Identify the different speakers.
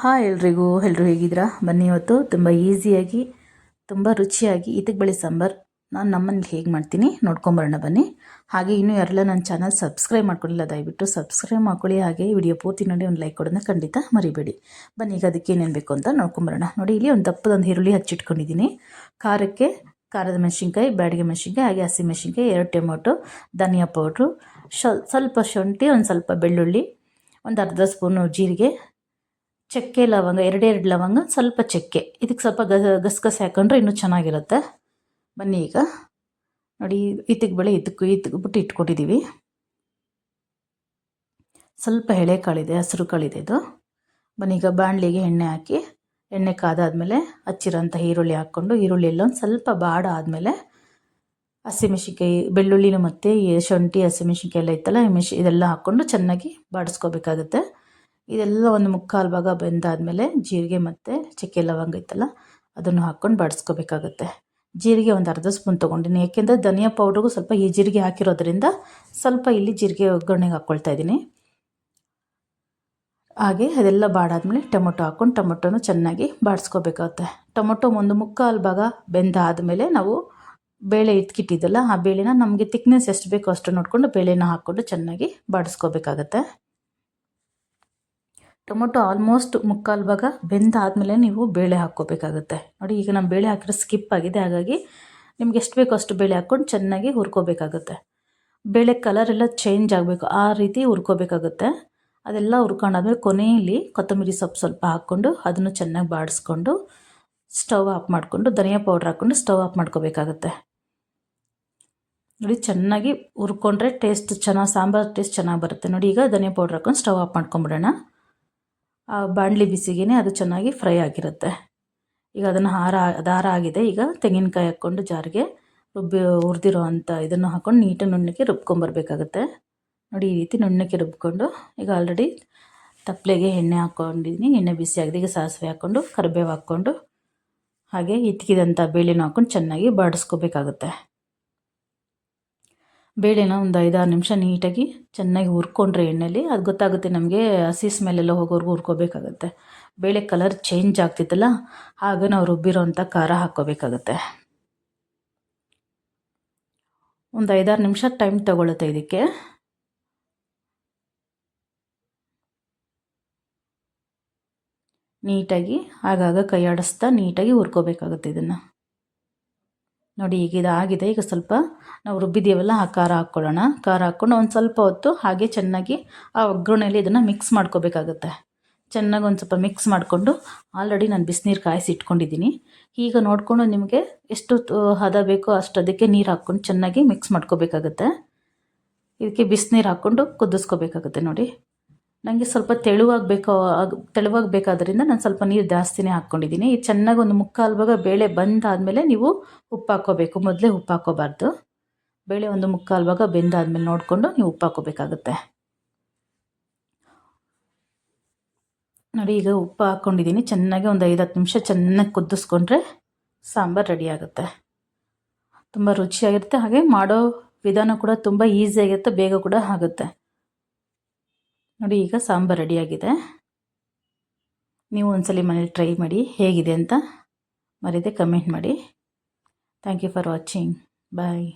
Speaker 1: Hi ಎಲ್ರಿಗೂ ಎಲ್ಲರೂ ಹೇಗಿದ್ದೀರಾ? ಬನ್ನಿ ಇವತ್ತು ತುಂಬ ಈಸಿಯಾಗಿ ತುಂಬ ರುಚಿಯಾಗಿ ಇದಕ್ಕೆ ಬಳಿ ಸಾಂಬಾರು ನಾನು ನಮ್ಮನೇಲಿ ಹೇಗೆ ಮಾಡ್ತೀನಿ ನೋಡ್ಕೊಂಬರೋಣ ಬನ್ನಿ. ಹಾಗೆ ಇನ್ನೂ ಯಾರೆಲ್ಲ ನನ್ನ ಚಾನಲ್ ಸಬ್ಸ್ಕ್ರೈಬ್ ಮಾಡ್ಕೊಳ್ಳಿಲ್ಲ ದಯವಿಟ್ಟು ಸಬ್ಸ್ಕ್ರೈಬ್ ಮಾಡ್ಕೊಳ್ಳಿ. ಹಾಗೆ ವಿಡಿಯೋ ಪೂರ್ತಿ ನೋಡಿ ಒಂದು ಲೈಕ್ ಕೊಡೋದನ್ನ ಖಂಡಿತ ಮರಿಬೇಡಿ. ಬನ್ನಿ, ಈಗ ಅದಕ್ಕೆ ಏನೇನು ಬೇಕು ಅಂತ ನೋಡ್ಕೊಂಬರೋಣ. ನೋಡಿ, ಇಲ್ಲಿ ಒಂದು ದಪ್ಪದೊಂದು ಈರುಳ್ಳಿ ಹಚ್ಚಿಟ್ಕೊಂಡಿದ್ದೀನಿ. ಖಾರಕ್ಕೆ ಖಾರದ ಮೆಣಸಿನ್ಕಾಯಿ, ಬ್ಯಾಡಿಗೆ ಮೆಣಸಿನ್ಕಾಯಿ, ಹಾಗೆ ಹಸಿ ಮೆಣಸಿನ್ಕಾಯಿ, ಎರಡು ಟೊಮೊಟೊ, ಧನಿಯಾ ಪೌಡ್ರು ಸ್ವಲ್ಪ ಶುಂಠಿ, ಒಂದು ಸ್ವಲ್ಪ ಬೆಳ್ಳುಳ್ಳಿ, ಒಂದು ಅರ್ಧ ಸ್ಪೂನು ಜೀರಿಗೆ ಚಕ್ಕೆ ಲವಂಗ, ಎರಡೆರಡು ಲವಂಗ, ಸ್ವಲ್ಪ ಚಕ್ಕೆ. ಇದಕ್ಕೆ ಸ್ವಲ್ಪ ಗಸಗಸೆ ಹಾಕೊಂಡ್ರೆ ಇನ್ನೂ ಚೆನ್ನಾಗಿರುತ್ತೆ. ಬನ್ನಿ ಈಗ. ನೋಡಿ ಇತ್ತಿಗೆ ಬೆಳೆ ಇದಕ್ಕೂ ಇತ್ತಿಗೆ ಬಿಟ್ಟು ಇಟ್ಕೊಟ್ಟಿದ್ದೀವಿ ಸ್ವಲ್ಪ ಎಳೆ ಕಾಳಿದೆ, ಹಸಿರು ಕಾಳಿದೆ ಇದು. ಬನ್ನಿ ಈಗ ಬಾಣಲಿಗೆ ಎಣ್ಣೆ ಹಾಕಿ, ಎಣ್ಣೆ ಕಾದಾದಮೇಲೆ ಹಚ್ಚಿರೋಂಥ ಈರುಳ್ಳಿ ಹಾಕ್ಕೊಂಡು, ಈರುಳ್ಳಿ ಎಲ್ಲ ಒಂದು ಸ್ವಲ್ಪ ಬಾಡ ಆದಮೇಲೆ ಹಸಿಮೆಣ್ಸಿನ್ಕಾಯಿ, ಬೆಳ್ಳುಳ್ಳಿನೂ ಮತ್ತು ಶುಂಠಿ, ಹಸಿಮೆಣ್ಸಿನ್ಕಾಯಿ ಎಲ್ಲ ಇತ್ತಲ್ಲ ಮೆಣಸಿ, ಇದೆಲ್ಲ ಹಾಕ್ಕೊಂಡು ಚೆನ್ನಾಗಿ ಬಾಡಿಸ್ಕೋಬೇಕಾಗುತ್ತೆ. ಇದೆಲ್ಲ ಒಂದು ಮುಕ್ಕಾಲು ಭಾಗ ಬೆಂದಾದಮೇಲೆ ಜೀರಿಗೆ ಮತ್ತು ಚಕ್ಕೆ ಲವಂಗ ಇತ್ತಲ್ಲ, ಅದನ್ನು ಹಾಕ್ಕೊಂಡು ಬಾಡಿಸ್ಕೋಬೇಕಾಗುತ್ತೆ. ಜೀರಿಗೆ ಒಂದು ಅರ್ಧ ಸ್ಪೂನ್ ತೊಗೊಂಡಿನಿ. ಏಕೆಂದರೆ ಧನಿಯಾ ಪೌಡ್ರಿಗೂ ಸ್ವಲ್ಪ ಈ ಜೀರಿಗೆ ಹಾಕಿರೋದ್ರಿಂದ ಸ್ವಲ್ಪ ಇಲ್ಲಿ ಜೀರಿಗೆ ಒಗ್ಗರಣೆಗೆ ಹಾಕ್ಕೊಳ್ತಾ ಇದ್ದೀನಿ. ಹಾಗೆ ಅದೆಲ್ಲ ಬಾಡಾದ್ಮೇಲೆ ಟೊಮೊಟೊ ಹಾಕ್ಕೊಂಡು ಟೊಮೊಟೊನು ಚೆನ್ನಾಗಿ ಬಾಡಿಸ್ಕೋಬೇಕಾಗುತ್ತೆ. ಟೊಮೊಟೊ ಒಂದು ಮುಕ್ಕಾಲು ಭಾಗ ಬೆಂದಾದಮೇಲೆ ನಾವು ಬೇಳೆ ಇಟ್ಕಿಟ್ಟಿದ್ದಲ್ಲ, ಆ ಬೇಳೆನ ನಮಗೆ ತಿಕ್ನೆಸ್ ಎಷ್ಟು ಬೇಕೋ ಅಷ್ಟು ನೋಡಿಕೊಂಡು ಬೇಳೆನ ಹಾಕ್ಕೊಂಡು ಚೆನ್ನಾಗಿ ಬಾಡಿಸ್ಕೋಬೇಕಾಗತ್ತೆ. ಟೊಮೊಟೊ ಆಲ್ಮೋಸ್ಟ್ ಮುಕ್ಕಾಲು ಭಾಗ ಬೆಂದಾದಮೇಲೆ ನೀವು ಬೇಳೆ ಹಾಕ್ಕೋಬೇಕಾಗುತ್ತೆ. ನೋಡಿ, ಈಗ ನಮ್ಮ ಬೇಳೆ ಹಾಕಿರೋ ಸ್ಕಿಪ್ ಆಗಿದೆ. ಹಾಗಾಗಿ ನಿಮ್ಗೆ ಎಷ್ಟು ಬೇಕೋ ಅಷ್ಟು ಬೇಳೆ ಹಾಕ್ಕೊಂಡು ಚೆನ್ನಾಗಿ ಹುರ್ಕೋಬೇಕಾಗುತ್ತೆ. ಬೇಳೆ ಕಲರ್ ಎಲ್ಲ ಚೇಂಜ್ ಆಗಬೇಕು. ಆ ರೀತಿ ಹುರ್ಕೋಬೇಕಾಗುತ್ತೆ. ಅದೆಲ್ಲ ಹುರ್ಕೊಂಡಾದ್ಮೇಲೆ ಕೊನೆಯಲ್ಲಿ ಕೊತ್ತಂಬರಿ ಸೊಪ್ಪು ಸ್ವಲ್ಪ ಹಾಕ್ಕೊಂಡು ಅದನ್ನು ಚೆನ್ನಾಗಿ ಬಾಡಿಸ್ಕೊಂಡು ಸ್ಟವ್ ಆಫ್ ಮಾಡಿಕೊಂಡು ಧನಿಯಾ ಪೌಡ್ರ್ ಹಾಕ್ಕೊಂಡು ಸ್ಟವ್ ಆಫ್ ಮಾಡ್ಕೋಬೇಕಾಗುತ್ತೆ. ನೋಡಿ, ಚೆನ್ನಾಗಿ ಹುರ್ಕೊಂಡ್ರೆ ಟೇಸ್ಟ್ ಚೆನ್ನಾಗಿ, ಸಾಂಬಾರು ಟೇಸ್ಟ್ ಚೆನ್ನಾಗಿ ಬರುತ್ತೆ. ನೋಡಿ, ಈಗ ಧನಿಯಾ ಪೌಡ್ರ್ ಹಾಕ್ಕೊಂಡು ಸ್ಟವ್ ಆಫ್ ಮಾಡ್ಕೊಂಬಿಡೋಣ. ಬಾಣಲಿ ಬಿಸಿಗೇನೆ ಅದು ಚೆನ್ನಾಗಿ ಫ್ರೈ ಆಗಿರುತ್ತೆ. ಈಗ ಅದನ್ನು ಹಾರ ದಾರ ಆಗಿದೆ. ಈಗ ತೆಂಗಿನಕಾಯಿ ಹಾಕ್ಕೊಂಡು ಜಾರಿಗೆ ರುಬ್ಬಿ ಹುರಿದಿರೋ ಅಂಥ ಇದನ್ನು ಹಾಕ್ಕೊಂಡು ನೀಟಾಗಿ ನುಣ್ಣಕ್ಕೆ ರುಬ್ಕೊಂಬರ್ಬೇಕಾಗುತ್ತೆ. ನೋಡಿ, ಈ ರೀತಿ ನುಣ್ಣಕ್ಕೆ ರುಬ್ಕೊಂಡು ಈಗ ಆಲ್ರೆಡಿ ತಪ್ಪಲೆಗೆ ಎಣ್ಣೆ ಹಾಕ್ಕೊಂಡಿದ್ದೀನಿ ಎಣ್ಣೆ ಬಿಸಿ ಆಗಿದೆ. ಈಗ ಸಾಸಿವೆ ಹಾಕ್ಕೊಂಡು, ಕರಿಬೇವು ಹಾಕ್ಕೊಂಡು, ಹಾಗೆ ಇತ್ಕಿದಂಥ ಬೇಳೆನೂ ಹಾಕ್ಕೊಂಡು ಚೆನ್ನಾಗಿ ಬಾಡಿಸ್ಕೋಬೇಕಾಗುತ್ತೆ. ಬೇಳೆನ ಒಂದು ಐದಾರು ನಿಮಿಷ ನೀಟಾಗಿ ಚೆನ್ನಾಗಿ ಹುರ್ಕೊಂಡ್ರೆ ಎಣ್ಣೆಲಿ, ಅದು ಗೊತ್ತಾಗುತ್ತೆ ನಮಗೆ ಹಸಿ ಸ್ಮೆಲ್ಲೆಲ್ಲ ಹೋಗೋವರೆಗೂ ಹುರ್ಕೋಬೇಕಾಗತ್ತೆ. ಬೇಳೆ ಕಲರ್ ಚೇಂಜ್ ಆಗ್ತಿತ್ತಲ್ಲ ಆಗ ನಾವು ರುಬ್ಬಿರೋಂಥ ಖಾರ ಹಾಕ್ಕೋಬೇಕಾಗತ್ತೆ. ಒಂದು ಐದಾರು ನಿಮಿಷ ಟೈಮ್ ತಗೊಳುತ್ತೆ ಇದಕ್ಕೆ. ನೀಟಾಗಿ, ಆಗಾಗ ಕೈಯಾಡಿಸ್ತಾ ನೀಟಾಗಿ ಹುರ್ಕೋಬೇಕಾಗುತ್ತೆ ಇದನ್ನು. ನೋಡಿ, ಈಗ ಇದಾಗಿದೆ. ಈಗ ಸ್ವಲ್ಪ ನಾವು ರುಬ್ಬಿದ್ದೀವಲ್ಲ, ಆ ಖಾರ ಹಾಕ್ಕೊಳ್ಳೋಣ. ಖಾರ ಹಾಕ್ಕೊಂಡು ಒಂದು ಸ್ವಲ್ಪ ಹೊತ್ತು ಹಾಗೆ ಚೆನ್ನಾಗಿ ಆ ಒಗ್ಗರಣೆಯಲ್ಲಿ ಇದನ್ನು ಮಿಕ್ಸ್ ಮಾಡ್ಕೋಬೇಕಾಗುತ್ತೆ. ಚೆನ್ನಾಗಿ ಒಂದು ಸ್ವಲ್ಪ ಮಿಕ್ಸ್ ಮಾಡಿಕೊಂಡು ಆಲ್ರೆಡಿ ನಾನು ಬಿಸಿನೀರು ಕಾಯಿಸಿ ಇಟ್ಕೊಂಡಿದ್ದೀನಿ. ಈಗ ನೋಡಿಕೊಂಡು ನಿಮಗೆ ಎಷ್ಟು ಹದ ಬೇಕೋ ಅಷ್ಟು ಅದಕ್ಕೆ ನೀರು ಹಾಕ್ಕೊಂಡು ಚೆನ್ನಾಗಿ ಮಿಕ್ಸ್ ಮಾಡ್ಕೋಬೇಕಾಗುತ್ತೆ. ಇದಕ್ಕೆ ಬಿಸಿನೀರು ಹಾಕ್ಕೊಂಡು ಕುದಿಸ್ಕೋಬೇಕಾಗುತ್ತೆ ನೋಡಿ. ನನಗೆ ಸ್ವಲ್ಪ ತೆಳುವಾಗಿ ಬೇಕೋ ತೆಳುವಾಗಿ ಬೇಕಾದ್ರಿಂದ ನಾನು ಸ್ವಲ್ಪ ನೀರು ಜಾಸ್ತಿನೇ ಹಾಕ್ಕೊಂಡಿದ್ದೀನಿ. ಈ ಚೆನ್ನಾಗಿ ಒಂದು ಮುಕ್ಕಾಲು ಭಾಗ ಬೇಳೆ ಬಂದಾದಮೇಲೆ ನೀವು ಉಪ್ಪು ಹಾಕ್ಕೋಬೇಕು. ಮೊದಲೇ ಉಪ್ಪು ಹಾಕ್ಕೋಬಾರ್ದು. ಬೇಳೆ ಒಂದು ಮುಕ್ಕಾಲು ಭಾಗ ಬೆಂದಾದಮೇಲೆ ನೋಡಿಕೊಂಡು ನೀವು ಉಪ್ಪು ಹಾಕ್ಕೋಬೇಕಾಗುತ್ತೆ. ನೋಡಿ, ಈಗ ಉಪ್ಪು ಹಾಕ್ಕೊಂಡಿದ್ದೀನಿ. ಚೆನ್ನಾಗಿ ಒಂದು ಐದು, ಹತ್ತು ನಿಮಿಷ ಚೆನ್ನಾಗಿ ಕುದಿಸ್ಕೊಂಡ್ರೆ ಸಾಂಬಾರು ರೆಡಿ ಆಗುತ್ತೆ. ತುಂಬ ರುಚಿಯಾಗಿರುತ್ತೆ. ಹಾಗೆ ಮಾಡೋ ವಿಧಾನ ಕೂಡ ತುಂಬ ಈಸಿಯಾಗಿರುತ್ತೆ ಬೇಗ ಕೂಡ ಆಗುತ್ತೆ. ನೋಡಿ, ಈಗ ಸಾಂಬಾರು ರೆಡಿಯಾಗಿದೆ. ನೀವು ಒಂದ್ಸಲಿ ಮನೇಲಿ ಟ್ರೈ ಮಾಡಿ, ಹೇಗಿದೆ ಅಂತ ಮರೀದೆ ಕಮೆಂಟ್ ಮಾಡಿ. Thank you for watching bye